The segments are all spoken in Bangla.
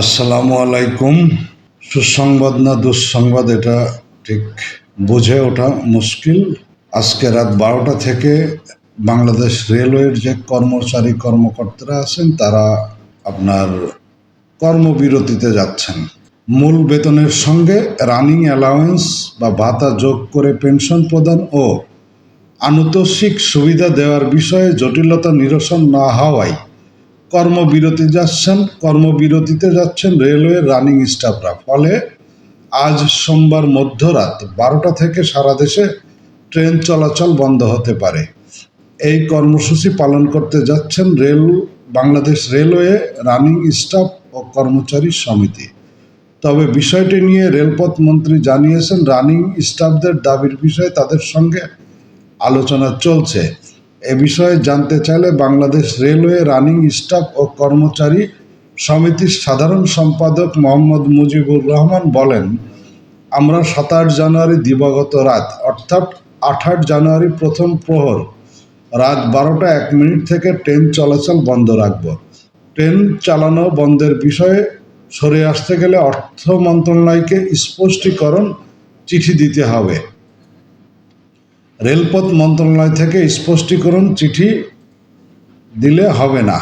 আসসালামু আলাইকুম। সুসংবাদ না দুঃসংবাদ, এটা ঠিক বুঝে ওঠা মুশকিল। আজকে রাত বারোটা থেকে বাংলাদেশ রেলওয়ের যে কর্মচারী কর্মকর্তারা আছেন, তারা আপনার কর্মবিরতিতে যাচ্ছেন। মূল বেতনের সঙ্গে রানিং অ্যালাউন্স বা ভাতা যোগ করে পেনশন প্রদান ও আনুতোষিক সুবিধা দেওয়ার বিষয়ে জটিলতা নিরসন না হওয়ায় কর্মবিরতি যাচ্ছেন, কর্মবিরতিতে যাচ্ছেন রেলওয়ে রানিং স্টাফরা। ফলে আজ সোমবার মধ্যরাত বারোটা থেকে সারা দেশে ট্রেন চলাচল বন্ধ হতে পারে। এই কর্মসূচি পালন করতে যাচ্ছেন rail, Bangladesh railway running staff ও কর্মচারী সমিতি। তবে বিষয়টি নিয়ে রেলপথ মন্ত্রী জানিয়েছেন, রানিং স্টাফদের দাবির বিষয়ে তাদের সঙ্গে আলোচনা চলছে। এ বিষয়ে জানতে চাইলে বাংলাদেশ রেলওয়ে রানিং স্টাফ ও কর্মচারী সমিতির সাধারণ সম্পাদক মোহাম্মদ মুজিবুর রহমান বলেন, আমরা সাতাশ জানুয়ারি দিবাগত রাত, অর্থাৎ আঠাশ জানুয়ারি প্রথম প্রহর, রাত বারোটা এক মিনিট থেকে ট্রেন চলাচল বন্ধ রাখব। ট্রেন চালানো বন্ধের বিষয়ে সরে আসতে গেলে অর্থ মন্ত্রণালয়কে স্পষ্টীকরণ চিঠি দিতে হবে। রেলপথ মন্ত্রণালয় থেকে স্পষ্টীকরণ চিঠি দিলে হবে না।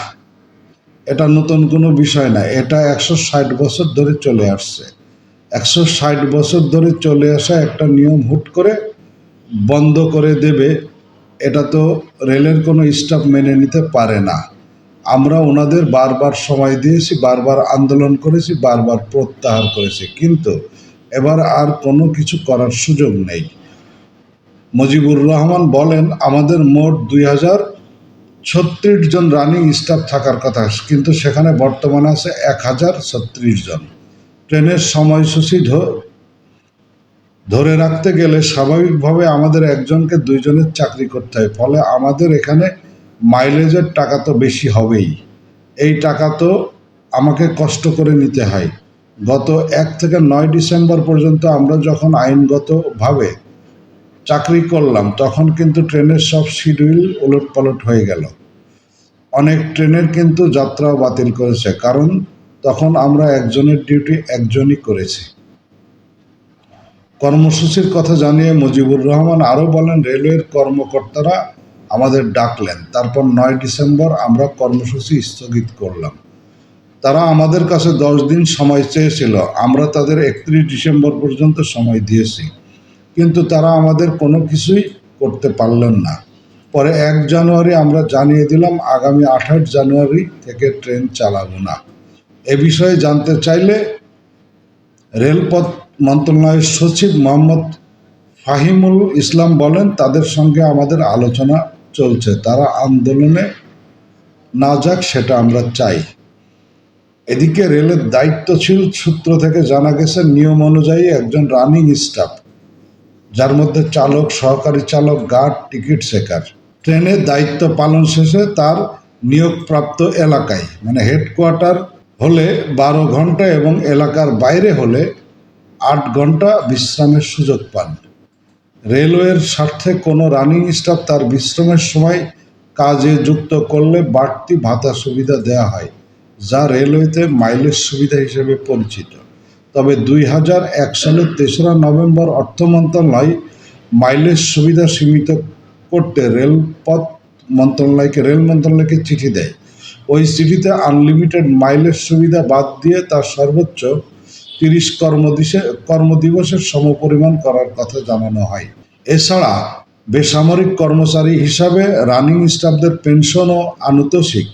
এটা নতুন কোনো বিষয় না। এটা একশো ষাট বছর ধরে চলে আসছে। একশো ষাট বছর ধরে চলে আসা একটা নিয়ম হুট করে বন্ধ করে দেবে। এটা তো রেলের কোনো স্টাফ মেনে নিতে পারে না। আমরা ওনাদের বারবার সময় দিয়েছি, বারবার আন্দোলন করেছি, বারবার প্রত্যাহার করেছি। কিন্তু এবার আর কোনো কিছু করার সুযোগ নেই। মুজিবুর রহমান বলেন, আমাদের মোট দুই হাজার ছত্রিশ জন রানিং স্টাফ থাকার কথা, কিন্তু সেখানে বর্তমানে আছে এক হাজার ছত্রিশ জন। ট্রেনের সময়সূচি ধরে রাখতে গেলে স্বাভাবিকভাবে আমাদের একজনকে দুইজনের চাকরি করতে হয়, ফলে আমাদের এখানে মাইলেজের টাকা তো বেশি হবেই। এই টাকা তো আমাকে কষ্ট করে নিতে হয়। গত এক থেকে নয় ডিসেম্বর পর্যন্ত আমরা যখন আইনগতভাবে চাকরি করলাম, তখন কিন্তু ট্রেনের সব শিডিউল ওলট পালট হয়ে গেল। অনেক ট্রেনের কিন্তু যাত্রাও বাতিল করেছে, কারণ তখন আমরা একজনের ডিউটি একজনই করেছি। কর্মসূচির কথা জানিয়ে মুজিবুর রহমান আরও বলেন, রেলওয়ের কর্মকর্তারা আমাদের ডাকলেন, তারপর নয় ডিসেম্বর আমরা কর্মসূচি স্থগিত করলাম। তারা আমাদের কাছে দশ দিন সময় চেয়েছিল, আমরা তাদের একত্রিশ ডিসেম্বর পর্যন্ত সময় দিয়েছি। কিন্তু তারা আমাদের কোনো কিছুই করতে পারলেন না। পরে এক জানুয়ারি আমরা জানিয়ে দিলাম, আগামী আঠাশ জানুয়ারি থেকে ট্রেন চালাবো না। এ বিষয়ে জানতে চাইলে রেলপথ মন্ত্রণালয়ের সচিব মোহাম্মদ ফাহিমুল ইসলাম বলেন, তাদের সঙ্গে আমাদের আলোচনা চলছে, তারা আন্দোলনে না যাক সেটা আমরা চাই। এদিকে রেলের দায়িত্বশীল সূত্র থেকে জানা গেছে, নিয়ম অনুযায়ী একজন রানিং স্টাফ যার মধ্যে চালক, সহকারী চালক, গার্ড, টিকিট চেকার ট্রেনের দায়িত্ব পালন শেষে তার নিয়োগপ্রাপ্ত এলাকায় মানে হেডকোয়ার্টার হলে বারো ঘণ্টা এবং এলাকার বাইরে হলে আট ঘণ্টা বিশ্রামের সুযোগ পান। রেলওয়ের স্বার্থে কোনো রানিং স্টাফ তার বিশ্রামের সময় কাজে যুক্ত করলে বাড়তি ভাতা সুবিধা দেওয়া হয়, যা রেলওয়েতে মাইলেজ সুবিধা হিসেবে পরিচিত। তবে দুই হাজার এক সালের তেসরা নভেম্বর অর্থ মন্ত্রণালয় মাইলেজ সুবিধা সীমিত করতে রেলপথ মন্ত্রণালয়কে, রেল মন্ত্রণালয়কে চিঠি দেয়। ওই চিঠিতে আনলিমিটেড মাইলেজ সুবিধা বাদ দিয়ে তার সর্বোচ্চ তিরিশ কর্মদিবসে কর্মদিবসের সমপরিমাণ করার কথা জানানো হয়। এছাড়া বেসামরিক কর্মচারী হিসাবে রানিং স্টাফদের পেনশন ও আনুতোষিক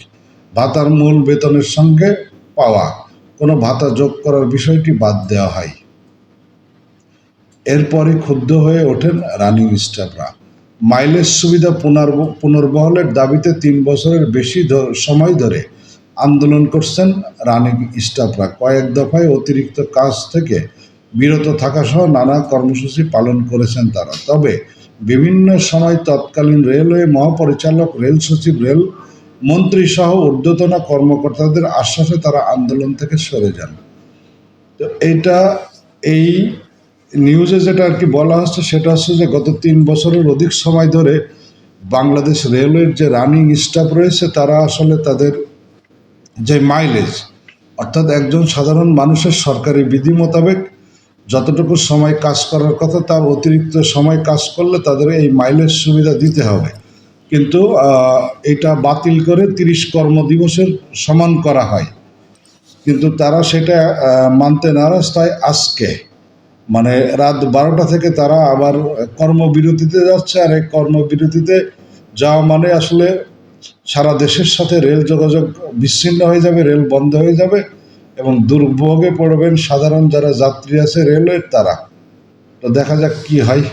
ভাতার মূল বেতনের সঙ্গে পাওয়া ভাতা যোগ করার বিষয়টি বাদ দেওয়া হয়। এরপরই ক্ষুব্ধ হয়ে ওঠেন রানিং স্টাফরা মাইলেজ সুবিধা পুনর্ব পুনর্বহলের দাবিতে তিন বছরের বেশি সময় ধরে আন্দোলন করছেন রানিং স্টাফরা কয়েক দফায় অতিরিক্ত কাজ থেকে বিরত থাকা সহ নানা কর্মসূচি পালন করেছেন তারা। তবে বিভিন্ন সময় তৎকালীন রেলওয়ে মহাপরিচালক, রেল সচিব, রেল মন্ত্রী সহ ঊর্ধ্বতন কর্মকর্তাদের আশ্বাসে তারা আন্দোলন থেকে সরে যান। তো এটা এই নিউজে যেটা আর কি বলা হচ্ছে, সেটা হচ্ছে যে গত তিন বছরের অধিক সময় ধরে বাংলাদেশ রেলওয়ের যে রানিং স্টাফ রয়েছে, তারা আসলে তাদের যে মাইলেজ, অর্থাৎ একজন সাধারণ মানুষের সরকারি বিধি মোতাবেক যতটুকু সময় কাজ করার কথা, তার অতিরিক্ত সময় কাজ করলে তাদের এই মাইলেজ সুবিধা দিতে হবে। কিন্তু এটা বাতিল করে তিরিশ কর্মদিবসের সমান করা হয়। কিন্তু তারা সেটা মানতে নারাজ, তাই আজকে মানে রাত বারোটা থেকে তারা আবার কর্মবিরতিতে যাচ্ছে, আর এই কর্মবিরতিতে যাওয়া মানে আসলে সারা দেশের সাথে রেল যোগাযোগ বিচ্ছিন্ন হয়ে যাবে, রেল বন্ধ হয়ে যাবে, এবং দুর্ভোগে পড়বেন সাধারণ যারা যাত্রী আছে রেলের তারা। তো দেখা যাক কি হয়।